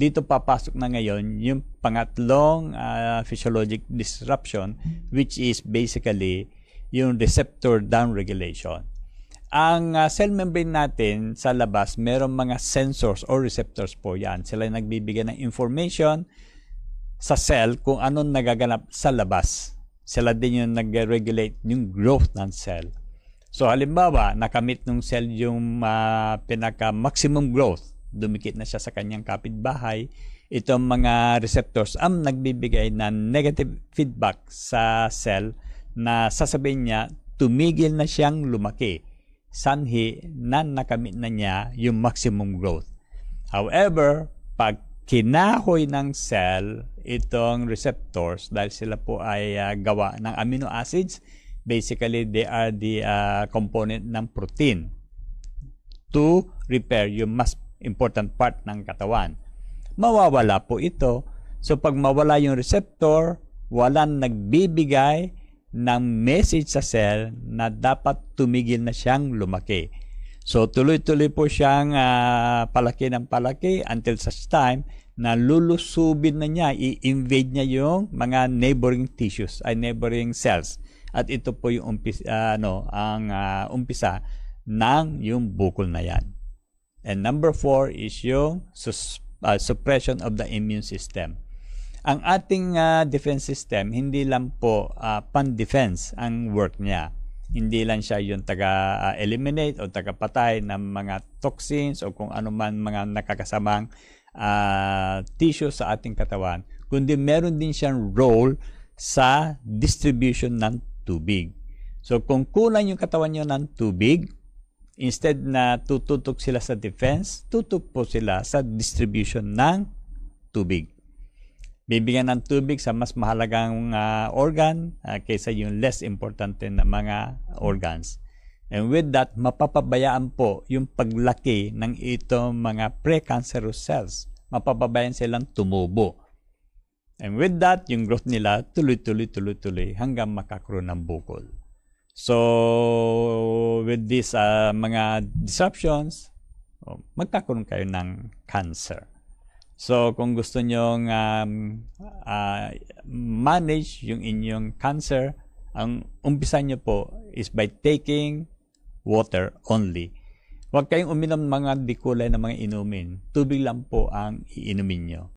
dito papasok na ngayon yung pangatlong uh, physiologic disruption which is basically yung receptor downregulation. Ang uh, cell membrane natin sa labas, merong mga sensors or receptors po yan. Sila yung nagbibigay ng information sa cell kung anong nagaganap sa labas. Sila din yung nag-regulate yung growth ng cell. So halimbawa, nakamit ng cell yung uh, pinaka-maximum growth, dumikit na siya sa kanyang kapitbahay, itong mga receptors ang nagbibigay ng negative feedback sa cell na sasabihin niya, tumigil na siyang lumaki sanhi na nakamit na niya yung maximum growth. However, pag kinahoy ng cell itong receptors dahil sila po ay uh, gawa ng amino acids, basically they are the uh, component ng protein to repair yung mas important part ng katawan. Mawawala po ito. So pag mawala yung receptor, walang nagbibigay ng message sa cell na dapat tumigil na siyang lumaki. So tuloy-tuloy po siyang uh, palaki ng palaki until such time na lulusubin na niya, i-invade niya yung mga neighboring tissues, ay neighboring cells. At ito po yung umpis, uh, ano, ang uh, umpisa ng yung bukol na yan. And number four is yung sus- uh, suppression of the immune system ang ating uh, defense system hindi lang po uh, pan-defense ang work niya. Hindi lang siya yung taga-eliminate o taga-patay ng mga toxins o kung ano man mga nakakasamang uh, tissue sa ating katawan, kundi meron din siyang role sa distribution ng tubig. So kung kulang yung katawan nyo ng tubig, instead na tututok sila sa defense, tutok po sila sa distribution ng tubig bibigyan ng tubig sa mas mahalagang uh, organ uh, kaysa yung less importante na mga organs. And with that, mapapabayaan po yung paglaki ng itong mga precancerous cells. Mapapabayaan silang tumubo. And with that, yung growth nila tuloy-tuloy, tuloy-tuloy hanggang makakaroon ng bukol. So, with these uh, mga disruptions, oh, magkakaroon kayo ng cancer. So, kung gusto nyong um, uh, manage yung inyong cancer, ang umpisa nyo po is by taking water only. Huwag kayong uminom mga dikulay na mga inumin. Tubig lang po ang iinumin nyo.